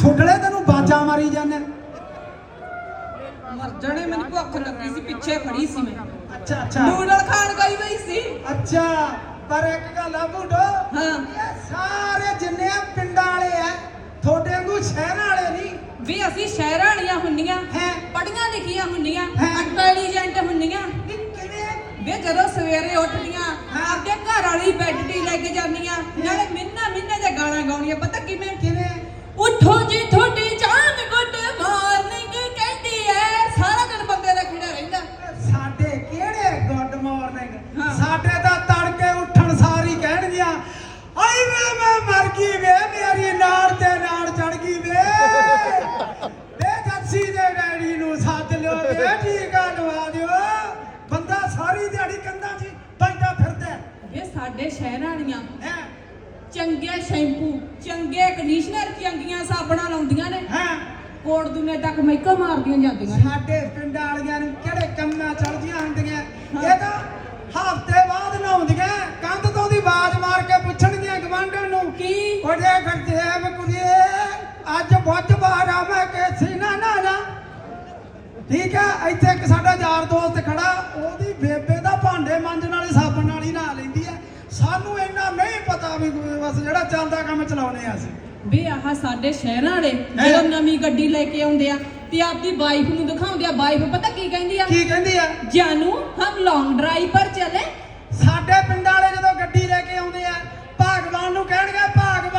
ਸੁੱਡਲੇ ਤੈਨੂੰ ਬਾਜਾ ਮਾਰੀ ਜਾਂਦੇ ਮਰ ਜਾਣੇ ਮੈਨੂੰ ਭੁੱਖ ਲੱਗੀ ਸੀ ਪਿੱਛੇ ਖੜੀ ਸੀ ਮੈਂ। ਅੱਛਾ ਅੱਛਾ। ਨੂਡਲ ਖਾਣ ਗਈ ਹੋਈ ਸੀ। ਅੱਛਾ ਪਰ ਇੱਕ ਗੱਲ ਆ ਬੁੱਢੋ ਹਾਂ। ਇਹ ਸਾਰੇ ਜਿੰਨੇ ਆ ਪਿੰਡਾਂ ਵਾਲੇ ਆ ਤੁਹਾਡੇ ਵਾਂਗੂ ਸ਼ਹਿਰਾਂ ਵਾਲੇ ਨਹੀਂ। ਵੀ ਅਸੀਂ ਸ਼ਹਿਰਾਂ ਵਾਲੀਆਂ ਹੁੰਨੀਆਂ ਹੈਂ? ਪੜੀਆਂ ਲਿਖੀਆਂ ਹੁੰਨੀਆਂ ਹੈਂ? ਇੰਟੈਲੀਜੈਂਟ ਹੁੰਨੀਆਂ ਵੀ ਕਿਵੇਂ? ਵੇ ਜਦੋਂ ਸਵੇਰੇ ਉੱਠਦੀਆਂ ਹਾਂ। ਆਪਦੇ ਘਰ ਵਾਲੀ ਬੈੱਡ ਟੀ ਲੈ ਕੇ ਜਾਂਦੀਆਂ ਨਾਲੇ ਮਿੰਨਾ ਮਿੰਨਾ ਦੇ ਗਾਣਾ ਗਾਉਣੀਆਂ ਪਤਾ ਕਿਵੇਂ? ਕਿਵੇਂ? ਆਈ ਵੇ ਮੈਂ ਮਰ ਗਈ ਵੇ ਮੇਰੀ ਨਾੜ ਤੇ ਨਾੜ ਚੜ ਗਈ ਵੇ। ਵੇ ਜੱਸੀ ਦੇ ਡੈਡੀ ਨੂੰ ਸੱਦ ਲਿਓ ਵੇ ਟੀਕਾ ਲਵਾ ਦਿਓ। ਬੰਦਾ ਸਾਰੀ ਦਿਹਾੜੀ ਕੰਧਾਂ 'ਚ ਪੈਂਦਾ ਫਿਰਦਾ। ਵੇ ਸਾਡੇ ਸ਼ਹਿਰਾਂ ਵਾਲੀਆਂ। ਹੈਂ? ਚੰਗੇ ਸ਼ੈਂਪੂ ਚੰਗੇ ਕੰਡੀਸ਼ਨਰ ਚੰਗੀਆਂ ਸਾਬਣਾਂ ਲਾਉਂਦੀਆਂ ਨੇ। ਹੈਂ? ਕੋੜ ਦੁਨੇ ਤੱਕ ਮੈਕਾ ਮਾਰਦੀਆਂ ਜਾਂਦੀਆਂ ਸਾਡੇ ਪਿੰਡਾਂ ਵਾਲੀਆਂ ਨੂੰ ਕਿਹੜੇ ਕੰਮਾਂ ਚੜਦੀਆਂ ਹੁੰਦੀਆਂ? ਇਹ ਤਾਂ ਹਫ਼ਤੇ ਬਾਅਦ ਨਹਾਉਂਦੀਆਂ ਕੰਧ ਤੋਂ ਦੀ ਆਵਾਜ਼ ਮਾਰ ਕੇ ਪੁੱਛਣਗੀਆਂ ਗਵਾਂਢਣ ਨੂੰ ਉਹਦੇ ਗੁਰਦੇਵ ਕੁੜੀਏ। ਅੱਜ ਬੁੱਧ ਬਾਹਰ ਆ ਮੈਂ ਕਿ ਨਾ ਨਾ ਨਾ ਠੀਕ ਹੈ ਇੱਥੇ ਇੱਕ ਸਾਡਾ ਯਾਰ ਦੋਸਤ ਖੜਾ ਉਹਦੀ ਬੇਬੇ ਦਾ ਭਾਂਡੇ ਮਾਂਜਣ ਵਾਲੇ ਸਾਬਣ ਨਾਲ ਹੀ ਨਹਾ ਲੈਂਦੀ ਹੈ ਸਾਨੂੰ ਇੰਨਾ ਨਹੀਂ ਪਤਾ ਵੀ ਬਸ ਜਿਹੜਾ ਚੱਲਦਾ ਕੰਮ ਚਲਾਉਨੇ ਆ ਅਸੀਂ। ਵੇ ਆਹ ਸਾਡੇ ਸ਼ਹਿਰਾਂ ਵਾਲੇ ਜਦੋਂ ਨਵੀਂ ਗੱਡੀ ਲੈ ਕੇ ਆਉਂਦੇ ਆ ਤੇ ਆਪਦੀ ਵਾਈਫ ਨੂੰ ਦਿਖਾਉਂਦੇ ਆ। ਵਾਈਫ ਪਤਾ ਕੀ ਕਹਿੰਦੀ ਆ? ਕੀ ਕਹਿੰਦੀ ਆ? ਜਾਨੂ ਹਮ ਲੌਂਗ ਡਰਾਈਵ ਪਰ ਚਲੇ। ਸਾਡੇ ਪਿੰਡਾਂ ਵਾਲੇ ਜਦੋਂ ਗੱਡੀ ਲੈ ਕੇ ਆਉਂਦੇ ਆ ਭਾਗਵਾਨ ਨੂੰ ਕਹਿਣਗੇ ਭਾਗਵਾਨ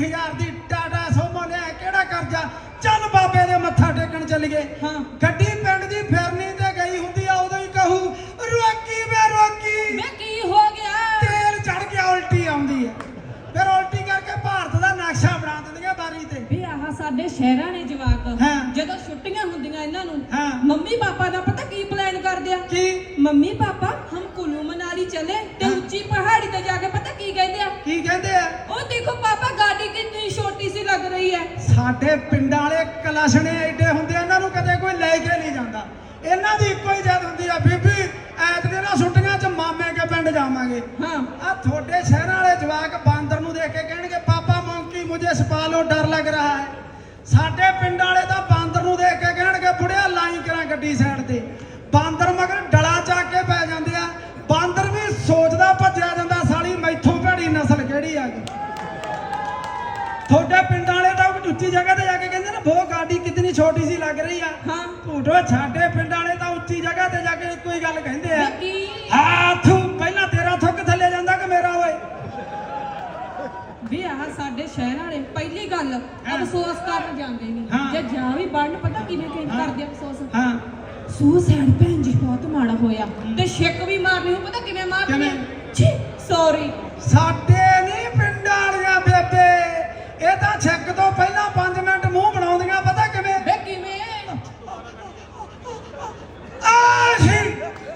35000 ਦੀ ਟਾਟਾ ਸੋਮੋ ਲਿਆ ਕਿਹੜਾ ਕਰਜ਼ਾ? ਚੱਲ ਬਾਬੇ ਦੇ ਮੱਥਾ ਟੇਕਣ ਚੱਲੀਏ। ਹਾਂ। ਗੱਡੀ ਪਿੰਡ ਦੀ ਫਿਰਨੀ ਤੇ ਗਈ ਹੁੰਦੀ ਆ ਉਦੋਂ ਹੀ ਕਹੂ ਰੋਕੀ ਵੇ ਰੋਕੀ। ਮੈਂ ਕੀ ਹੋ ਗਿਆ? ਤੇਲ ਚੜ ਗਿਆ ਉਲਟੀ ਆਉਂਦੀ ਹੈ ਫਿਰ ਉਲਟੀ ਕਰਕੇ ਭਾਰਤ ਦਾ ਨਕਸ਼ਾ ਬਣਾ ਦਿੰਦੀਆਂ ਬਾਰੀ ਤੇ। ਵੀ ਆਹ ਸਾਡੇ ਸ਼ਹਿਰਾਂ ਨੇ ਜਵਾਕ। ਜਦੋਂ ਛੁੱਟੀਆਂ ਹੁੰਦੀਆਂ ਇਹਨਾਂ ਨੂੰ। ਮੰਮੀ ਪਾਪਾ ਦਾ ਪਤਾ ਕੀ ਪਲਾਨ ਕਰਦੇ ਆ? ਕੀ? ਮੰਮੀ ਪਾਪਾ ਹਮ ਕੁੱਲੂ ਮਨਾਲੀ ਚਲੇ ਤੇ। ਉੱਚੀ ਪਹਾੜੀ ਤੇ ਜਾ ਕੇ ਪਤਾ ਕੀ ਕਹਿੰਦੇ ਆ? ਕੀ ਕਹਿੰਦੇ ਆ ਉਹ ਦੇਖੋ ਪਾਪਾ ਗਾੜੀ ਕਿੰਨੀ ਛੋਟੀ ਸੀ ਲੱਗ ਰਹੀ ਹੈ ਸਾਡੇ ਪਿੰਡਾਂ ਵਾਲੇ ਕਲਸ਼ਣੇ ਐਡੇ ਹੁੰਦੇ ਇਹਨਾਂ ਨੂੰ ਕਦੇ ਕੋਈ ਲੈ ਕੇ ਨਹੀਂ ਜਾਂਦਾ। ਇਹਨਾਂ ਦੀ ਇੱਕੋ ਹੀ ਜਦ ਹੁੰਦੀ ਆ ਬੀਬੀ ਐਤਕੇ ਨਾ ਛੁੱਟੀਆਂ 'ਚ ਮਾਮੇ ਕੇ ਪਿੰਡ ਜਾਵਾਂਗੇ। ਹਾਂ। ਆ ਤੁਹਾਡੇ ਸ਼ਹਿਰਾਂ ਵਾਲੇ ਜਵਾਕ ਬਾਂਦਰ ਨੂੰ ਦੇਖ ਕੇ ਕਹਿਣਗੇ ਪਾਪਾ ਮੌਂਕੀ ਮੁਝੇ ਸਪਾਲੋ ਡਰ ਲੱਗ ਰਹਾ ਹੈ। ਸਾਡੇ ਪਿੰਡ ਵਾਲੇ ਤਾਂ ਬਾਂਦਰ ਨੂੰ ਦੇਖ ਕੇ ਕਹਿਣਗੇ ਬੁੜਿਆ ਲਾਈ ਕਰਾਂ ਗੱਡੀ ਸਾਈਡ ਤੇ। ਬਾਂਦਰ ਮਗਰ ਡਲਾ ਚੱਕ ਕੇ ਪੈ ਜਾਂਦੇ ਆ। ਬਾਂਦਰ ਵੀ ਸੋਚਦਾ ਭੱਜਿਆ ਜਾਂਦਾ ਸਾਲੀ ਮੈਥੋਂ ਭੈੜੀ ਨਸਲ ਕਿਹੜੀ ਆ ਗਈ? ਤੁਹਾਡੇ ਪਿੰਡ ਉੱਚੀ ਜਗ੍ਹਾ ਤੇ ਜਾ ਕੇ ਕਹਿੰਦੇ ਨਾ ਉਹ ਗਾਡੀ ਕਿਤਨੀ ਛੋਟੀ ਸੀ ਲੱਗ ਰਹੀ ਆ। ਹਾਂ। ਝੂਠੋ ਸਾਡੇ ਪਿੰਡ ਵਾਲੇ ਤਾਂ ਉੱਚੀ ਜਗ੍ਹਾ ਤੇ ਜਾ ਕੇ ਹੀ ਗੱਲ ਕਹਿੰਦੇ ਆ। ਹੱਥ ਪਹਿਲਾਂ ਤੇਰਾ ਥੁੱਕ ਥੱਲੇ ਜਾਂਦਾ ਕਿ ਮੇਰਾ ਓਏ? ਵੀ ਆਹ ਸਾਡੇ ਸ਼ਹਿਰਾਂ ਵਾਲੇ ਪਹਿਲੀ ਗੱਲ। ਅਫਸੋਸ ਕਰਨ ਜਾਂਦੇ ਨਹੀਂ। ਜੇ ਜਾ ਵੀ ਬਣਨ ਪਤਾ ਕਿਵੇਂ ਕਿ ਹਾਂ। ਕਰਦੇ ਅਫਸੋਸ? ਹਾਂ। ਸੁਸਾਈਡ ਭੈਣ ਜੀ ਬਹੁਤ ਮਾੜਾ ਹੋਇਆ। ਤੇ ਛਿੱਕ ਵੀ ਮਾਰਨੀ ਹੋ ਪਤਾ ਕਿਵੇਂ ਮਾਰਨੀ ਕਿਵੇਂ? ਛੀ ਸੌਰੀ ਸਾਡੇ ਨਹੀਂ ਪਿੰਡ ਵਾਲੀਆਂ ਬੇਬੇ ਇਹ ਤਾਂ ਛੱਕ ਤੋਂ ਪਹਿਲਾਂ 5 ਮਿੰਟ ਮੂੰਹ ਬਣਾਉਂਦੀਆਂ ਪਤਾ ਕਿਵੇਂ ਵੇ ਕਿਵੇਂ ਆਹੀ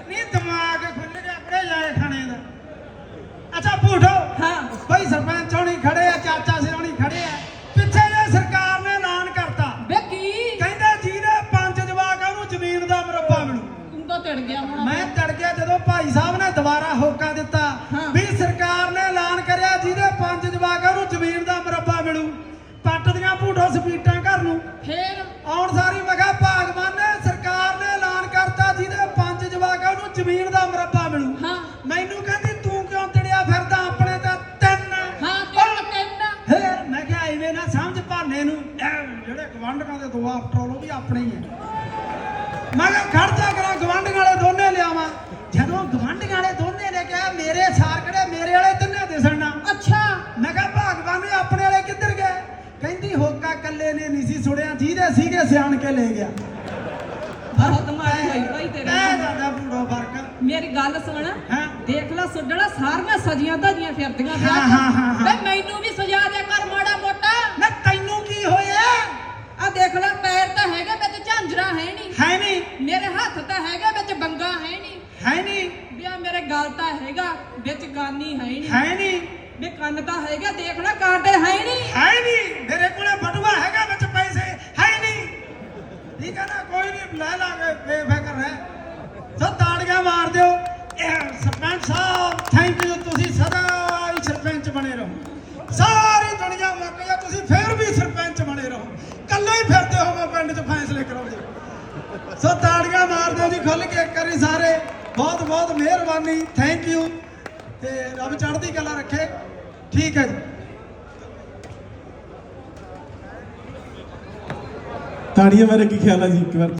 ਨਹੀਂ ਦਿਮਾਗ ਖੁੱਲ ਗਿਆ ਆਪਣੇ ਜਾਏ ਖਾਣੇ ਦਾ ਭੂਠੋ ਹਾਂ। ਬਈ ਸਰਪੰਚ ਹੋਣੀ ਖੜੇ ਆ ਚਾਚਾ ਸਿਰੋਣੀ ਖੜੇ ਆ। ਪਿੱਛੇ ਜੇ ਸਰਕਾਰ ਨੇ ਐਲਾਨ ਕਰਤਾ। ਵੇ ਕੀ? ਕਹਿੰਦੇ ਜਿਹਦੇ ਪੰਜ ਜਵਾਕ ਆ ਉਹਨੂੰ ਜ਼ਮੀਨ ਦਾ ਮੁਰੱਬਾ ਮਿਲੂ। ਤੂੰ ਤਾਂ ਟੜ ਗਿਆ ਹੁਣ। ਮੈਂ ਤੜ ਗਿਆ ਜਦੋਂ ਭਾਈ ਸਾਹਿਬ ਨੇ ਦੁਬਾਰਾ ਹੋਕਾ ਦਿੱਤਾ ਆਪਣੇ ਹੀ ਮੈਂ ਕਿਹਾ ਖੜ ਜਾ ਕਰਾਂ ਗਵਾਂਢੀਆਂ ਵਾਲੇ ਦੋਨੇ ਲਿਆਵਾਂ। ਜਦੋਂ ਗਵਾਂਢੀਆਂ ਵਾਲੇ ਦੋਨੇ ਨੇ ਕਿਹਾ ਮੇਰੇ ਸਾਰ ਕਿਹੜੇ? ਮੇਰੇ ਵਾਲੇ ਤਿੰਨੇ ਦਿਸਣਾ ਅੱਛਾ। ਮੈਂ ਕਿਹਾ ਭਗਵਾਨ ਨੇ ਆਪਣੇ ਵਾਲੇ ਕਿੱਧਰ ਗਏ? ਕਹਿੰਦੀ ਹੋਕਾ ਕੱਲੇ ਨੇ ਨਹੀਂ ਸੀ ਸੁਣਿਆ ਜਿਹਦੇ ਸੀਗੇ ਸਿਆਣ ਕੇ ਲੈ ਗਿਆ। ਬਹੁਤ ਮਾੜੀ ਹੋਈ ਭਾਈ ਤੇਰੇ ਐ ਨਾਲ। ਦਾਦਾ ਬੂੜੋ ਫ਼ਰਕ ਮੇਰੀ ਗੱਲ ਸੁਣ। ਹਾਂ? ਦੇਖ ਲੈ ਸੁੱਡਣਾ ਸਾਰੀਆਂ ਸਜੀਆਂ ਧਜੀਆਂ ਫਿਰਦੀਆਂ ਹਾਂ, ਹਾਂ, ਹਾਂ, ਹਾਂ। ਵੇ ਮੈਨੂੰ ਵੀ ਸਜਾ ਦਿਆ ਕਰ ਮਾੜਾ ਮੋਟਾ ਨਾ ਤੈਨੂੰ ਕੀ ਹੋਇਆ ਆ ਦੇਖ ਲੈ ਪੈਰ ਤਾਂ ਹੈਗਾ ਵਿੱਚ ਝਾਂਜਰਾ ਹੈ ਨਹੀਂ ਹੈ ਨਹੀਂ ਮੇਰੇ ਹੱਥ ਤਾਂ ਹੈਗਾ ਵਿੱਚ ਬੰਗਾ ਹੈ ਨਹੀਂ ਹੈ ਨਹੀਂ ਵੀ ਆ ਮੇਰੇ ਗਲ ਤਾਂ ਹੈਗਾ ਵਿੱਚ ਗਾਨੀ ਹੈ ਨਹੀਂ। ਹੈ ਨਹੀਂ। ਵੀ ਕੰਨ ਤਾਂ ਹੈਗਾ ਦੇਖ ਲੈ ਕਾਂਟੇ ਹੈ ਨਹੀਂ। ਹੈ ਨਹੀਂ। ਮੇਰੇ ਕੋਲੇ ਬਟੂਆ ਹੈਗਾ ਵਿੱਚ ਪੈਸੇ ਹੈ ਨਹੀਂ। ਠੀਕ ਹੈ ਨਾ ਕੋਈ ਨਹੀਂ ਲੈ ਲਾਂਗੇ ਬੇਫਿਕਰ ਰਹਿ। ਸੋ ਤਾੜੀਆਂ ਮਾਰ ਦਿਓ। ਇਹ ਸਰਪੰਚ ਸਾਹਿਬ ਥੈਂਕ ਯੂ ਤੁਸੀਂ ਸਦਾ ਹੀ ਸਰਪੰਚ ਬਣੇ ਰਹੋ। ਸਾਰੀ ਦੁਨੀਆ ਮੁੱਕ ਜਾ ਤੁਸੀਂ ਫੇਰ ਵੀ ਸਰਪੰਚ ਬਣੇ ਰਹੋ। ਕੱਲੇ ਹੀ ਫਿਰਦੇ ਹੋਵੋ ਪਿੰਡ 'ਚ ਫੈਸਲੇ ਕਰਾਉਂਦੇ। ਸੋ ਤਾੜੀਆਂ ਮਾਰ ਦਿਓ ਜੀ ਖੁੱਲ ਕੇ ਇੱਕ ਵਾਰੀ ਸਾਰੇ। ਬਹੁਤ ਬਹੁਤ ਮਿਹਰਬਾਨੀ ਥੈਂਕ ਯੂ ਤੇ ਰੱਬ ਚੜ੍ਹਦੀ ਕਲਾ ਰੱਖੇ। ਠੀਕ ਹੈ ਜੀ। ਤਾੜੀਆਂ ਬਾਰੇ ਕੀ ਖਿਆਲ ਹੈ ਜੀ? ਇੱਕ ਵਾਰ।